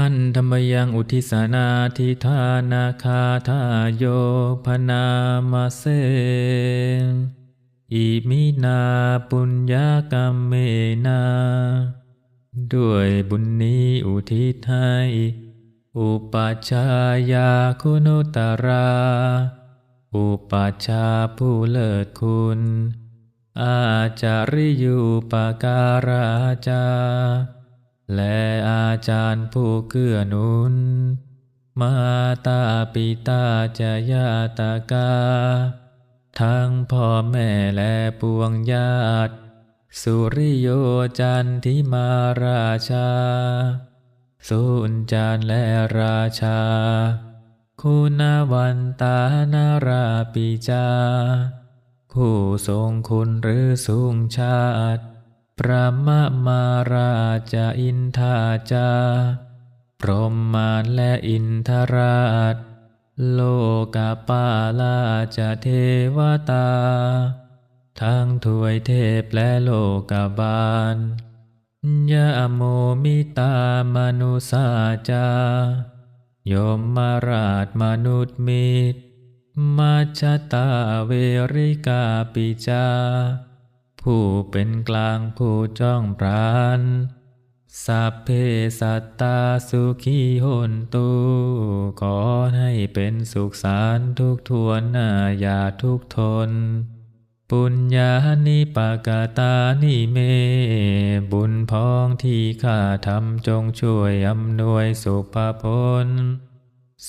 หันธรรมยังอุทิสานาทิธานาคาทาโยพนามาเสอิมินาปุญญากรรมเมนา ด้วยบุญนี้อุทิศให้อุปัชายาคุณุตรา อุปัชาผู้เลิศคุณ อาจาริยุปการาจา และอาจารย์ผู้เกื้อหนุน มาตาปิตาจะยาตากา ทั้งพ่อแม่และปวงญาติ สุริโยจันทิมาราชา สุนจานและราชา คุณวันตานาราปิจา ผู้ทรงคุณหรือสูงชาติ พระมะมาราชาอินทาจา พรหมารและอินทราช โลกาปาลาจะเทวตา ทั้งถวยเทพและโลกาบาลยะโมมิตามนุสาจายมมาราชมนุษย์มิตร มาชตาเวริกาปิจา ผู้เป็นกลางผู้จ้องพรานสัพเพสัตตาสุขีหนตุขอให้เป็นสุขสารทุกทวนน้าอย่าทุกทน ปุญญานิปากาตานิเม บุญพ้องที่ข้าทำจงช่วยอำนวยสุภพล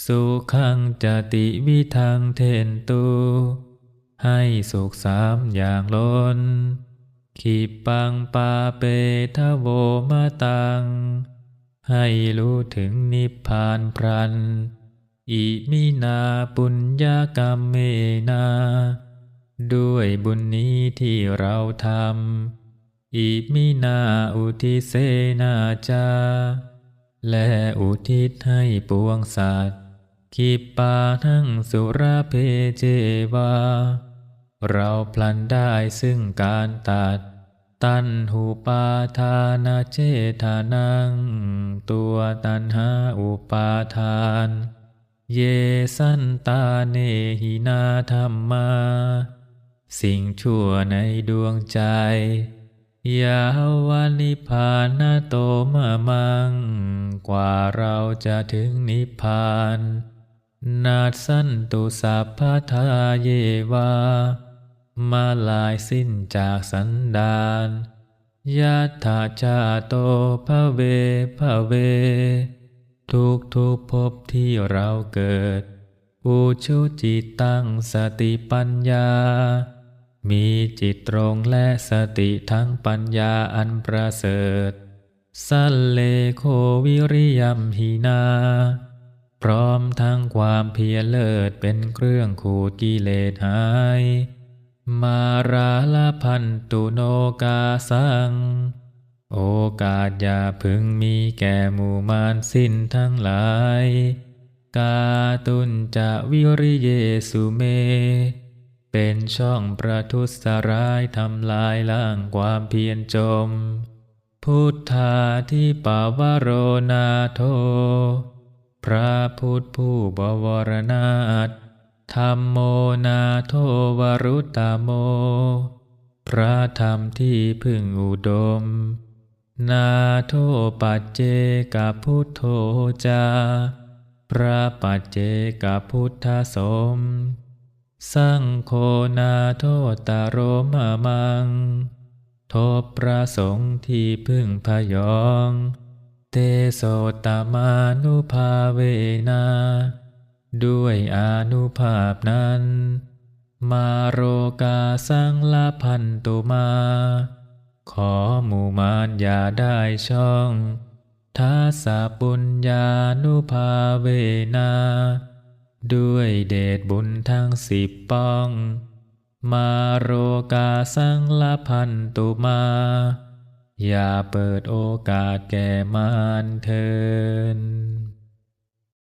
สุขังจติวิทังเทนตุให้สุขสามอย่างล้น ขีปังปาเปทโวมาตัง ให้รู้ถึงนิพพานพรัน อิมินาปุญญากรรมเมนา ด้วยบุญนี้ที่เราทำ อิมินาอุทิเสนาจา และอุทิศให้ปวงสัตว์ขีปาทั้งสุราเพเจวา เราพลันได้ซึ่งการตัด ตันหูปาทานาเจทานัง ตัวตันหาอุปาทาน เยสันตาเนหินาธรรมา สิ่งชั่วในดวงใจยาวานิพานโตมามัง กว่าเราจะถึงนิพพาน นาสันตุสัพพทาเยวา มาลายสิ้นจากสันดานยัตถาจาโตภะเวภะเว ทุกทุกภพที่เราเกิดอุชุจิตตั้งสติปัญญา มีจิตตรงและสติทั้งปัญญาอันประเสริฐ สัลเลโควิริยมหินา พร้อมทั้งความเพียรเลิศเป็นเครื่องขูดกิเลสหาย มาราลพันตุโนกาสัง โอกาสอย่าพึงมีแก่หมู่มารสิ้นทั้งหลาย กาตุนจะวิริเยสุเม เป็นช่องประทุษร้ายทำลายล้างความเพียรจม พุทธาที่ปาวโรนาโท พระพุทธผู้บวรนาถ ธรรมโมนาโทวรุตตโม พระธรรมที่พึงอุดม นาโทปัจเจกพุทโธจา พระปัจเจกพุทธสม สังโฆนาโทตโรมมัง โทพระสงฆ์ที่พึ่งพยอง เตโสตมานุภาเวนา ด้วยอนุภาพนั้น มาโรกาสังละพันตุมา ขอหมู่มารอย่าได้ช่องทัสสะปุญญานุภาเวนา ด้วยเดชบุญทั้งสิบป้อง มาโรกาสังละพันตุมา อย่าเปิดโอกาสแก่มารเทิน